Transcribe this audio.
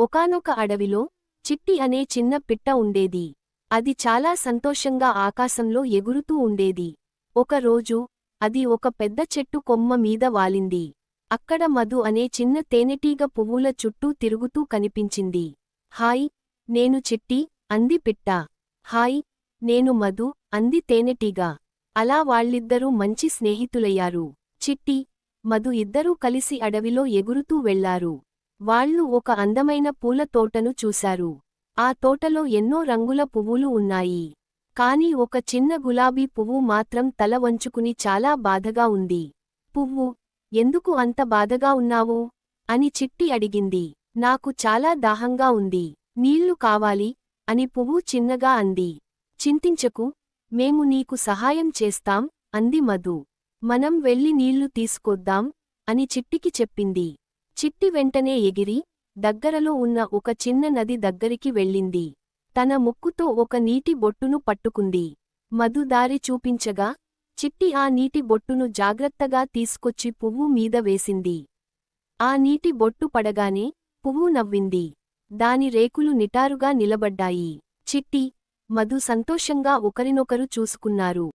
ఒకానొక అడవిలో చిట్టి అనే చిన్న పిట్ట ఉండేది. అది చాలా సంతోషంగా ఆకాశంలో ఎగురుతూ ఉండేది. ఒకరోజు అది ఒక పెద్ద చెట్టు కొమ్మ మీద వాలింది. అక్కడ మధు అనే చిన్న తేనెటీగ పువ్వుల చుట్టూ తిరుగుతూ కనిపించింది. హాయ్ నేను చిట్టి అంది పిట్ట. హాయ్ నేను మధు అంది తేనెటీగ. అలా వాళ్ళిద్దరూ మంచి స్నేహితులయ్యారు. చిట్టి మధు ఇద్దరూ కలిసి అడవిలో ఎగురుతూ వెళ్ళారు. వాళ్ళు ఒక అందమైన పూల తోటను చూశారు. ఆ తోటలో ఎన్నో రంగుల పువ్వులు ఉన్నాయి. కాని ఒక చిన్న గులాబీ పువ్వు మాత్రం తల వంచుకుని చాలా బాధగా ఉంది. పువ్వు ఎందుకు అంత బాధగా ఉన్నావు అని చిట్టి అడిగింది. నాకు చాలా దాహంగా ఉంది. నీళ్ళు కావాలి అని పువ్వు చిన్నగా అంది. చింతించకు. మేము నీకు సహాయం చేస్తాం అంది మధు. మనం వెళ్ళి నీళ్ళు తీసుకొద్దాం అని చిట్టికి చెప్పింది. చిట్టి వెంటనే ఎగిరి దగ్గరలో ఉన్న ఒక చిన్న నది దగ్గరికి వెళ్ళింది. తన ముక్కుతో ఒక నీటి బొట్టును పట్టుకుంది. మధు దారి చూపించగా చిట్టి ఆ నీటి బొట్టును జాగ్రత్తగా తీసుకొచ్చి పువ్వు మీద వేసింది. ఆ నీటి బొట్టు పడగానే పువ్వు నవ్వింది. దాని రేకులు నిటారుగా నిలబడ్డాయి. చిట్టి మధు సంతోషంగా ఒకరినొకరు చూసుకున్నారు.